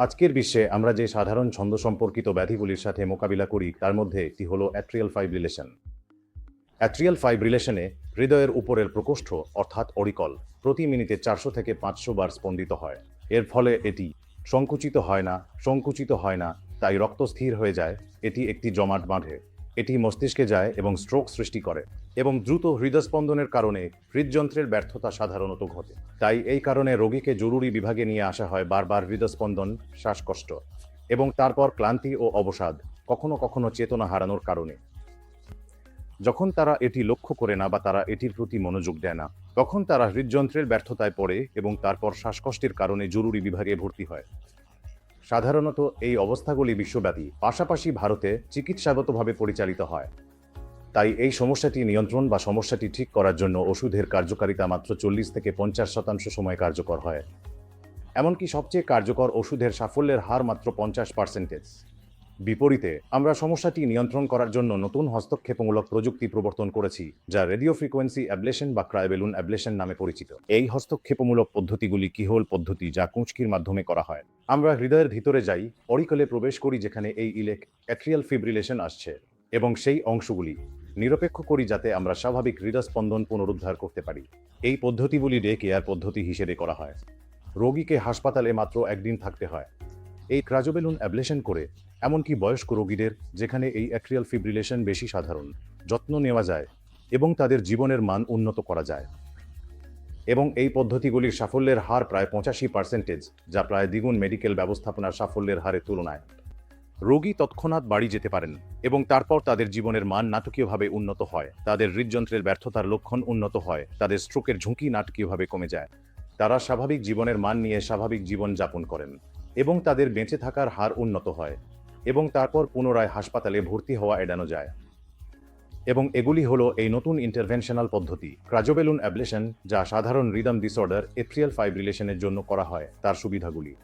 আজকের বিশ্বে আমরা যে সাধারণ ছন্দ সম্পর্কিত ব্যাধিগুলির সাথে মোকাবিলা করি, তার মধ্যে একটি হলো অ্যাট্রিয়াল ফাইব্রিলেশন অ্যাট্রিয়াল ফাইব্রিলেশনে হৃদয়ের উপরের প্রকোষ্ঠ, অর্থাৎ অরিকল, প্রতি মিনিটে চারশো থেকে পাঁচশো বার স্পন্দিত হয়। এর ফলে এটি সংকুচিত হয় না, সংকুচিত হয় না, তাই রক্ত স্থির হয়ে যায়। এটি একটি জমাট বাঁধে। এটি মস্তিষ্কে যায় এবং স্ট্রোক সৃষ্টি করে এবং দ্রুত হৃদস্পন্দনের কারণে হৃদযন্ত্রের ব্যর্থতা সাধারণত ঘটে। তাই এই কারণে রোগীকে জরুরি বিভাগে নিয়ে আসা হয় বারবার হৃদস্পন্দন, শ্বাসকষ্ট এবং তারপর ক্লান্তি ও অবসাদ কখনো কখনো চেতনা হারানোর কারণে। যখন তারা এটি লক্ষ্য করে না বা তারা এটির প্রতি মনোযোগ দেয় না, তখন তারা হৃদযন্ত্রের ব্যর্থতায় পড়ে এবং তারপর শ্বাসকষ্টের কারণে জরুরি বিভাগে ভর্তি হয়। সাধারণত এই অবস্থাগুলি বিশ্বব্যাপী। পাশাপাশি ভারতে চিকিৎসাগতভাবে পরিচালিত হয়। তাই এই সমস্যাটি নিয়ন্ত্রণ বা সমস্যাটি ঠিক করার জন্য ওষুধের কার্যকারিতা মাত্র চল্লিশ থেকে পঞ্চাশ শতাংশ সময় কার্যকর হয়। এমনকি সবচেয়ে কার্যকর ওষুধের সাফল্যের হার মাত্র পঞ্চাশ পার্সেন্টেজ। বিপরীতে, আমরা সমস্যাটি নিয়ন্ত্রণ করার জন্য নতুন হস্তক্ষেপমূলক প্রযুক্তি প্রবর্তন করেছি, যা রেডিও ফ্রিকোয়েন্সি অ্যাবলেশন বা ক্রাইবেলুন অ্যাবলেশন নামে পরিচিত। এই হস্তক্ষেপমূলক পদ্ধতিগুলি কিহোল পদ্ধতি যা কুঁচকির মাধ্যমে করা হয়? আমরা হৃদয়ের ভিতরে যাই, অরিকলে প্রবেশ করি যেখানে এই ইলেক অ্যাট্রিয়াল ফিব্রিলেশন আসছে, এবং সেই অংশগুলি নিরপেক্ষ করি যাতে আমরা স্বাভাবিক হৃদস্পন্দন পুনরুদ্ধার করতে পারি। এই পদ্ধতিগুলি ডে কেয়ার পদ্ধতি হিসেবে করা হয়। রোগীকে হাসপাতালে মাত্র একদিন থাকতে হয়। এই ক্রাজোবেলুন অ্যাবলেশন করে, এমনকি বয়স্ক রোগীদের, যেখানে এই অ্যাট্রিয়াল ফিব্রিলেশন বেশি সাধারণ, যত্ন নেওয়া যায় এবং তাদের জীবনের মান উন্নত করা যায়। এবং এই পদ্ধতিগুলির সাফল্যের হার প্রায় পঁচাশি পার্সেন্টেজ, যা প্রায় দ্বিগুণ মেডিকেল ব্যবস্থাপনার সাফল্যের হারের তুলনায়। রোগী তৎক্ষণাৎ বাড়ি যেতে পারেন এবং তারপর তাদের জীবনের মান নাটকীয়ভাবে উন্নত হয়, তাদের হৃদযন্ত্রের ব্যর্থতার লক্ষণ উন্নত হয়, তাদের স্ট্রোকের ঝুঁকি নাটকীয়ভাবে কমে যায়। তারা স্বাভাবিক জীবনের মান নিয়ে স্বাভাবিক জীবন যাপন করেন। এবং তাদের বেঁচে থাকার হার উন্নত হয় এবং তারপর পুনরায় হাসপাতালে ভর্তি হওয়া এড়ানো যায়। এবং এগুলি হলো এই নতুন ইন্টারভেনশনাল পদ্ধতি ক্রাজোবেলুন অ্যাবলেশন যা সাধারণ রিদম ডিসঅর্ডার এট্রিয়াল ফাইব্রিলেশনের জন্য করা হয়, তার সুবিধাগুলি।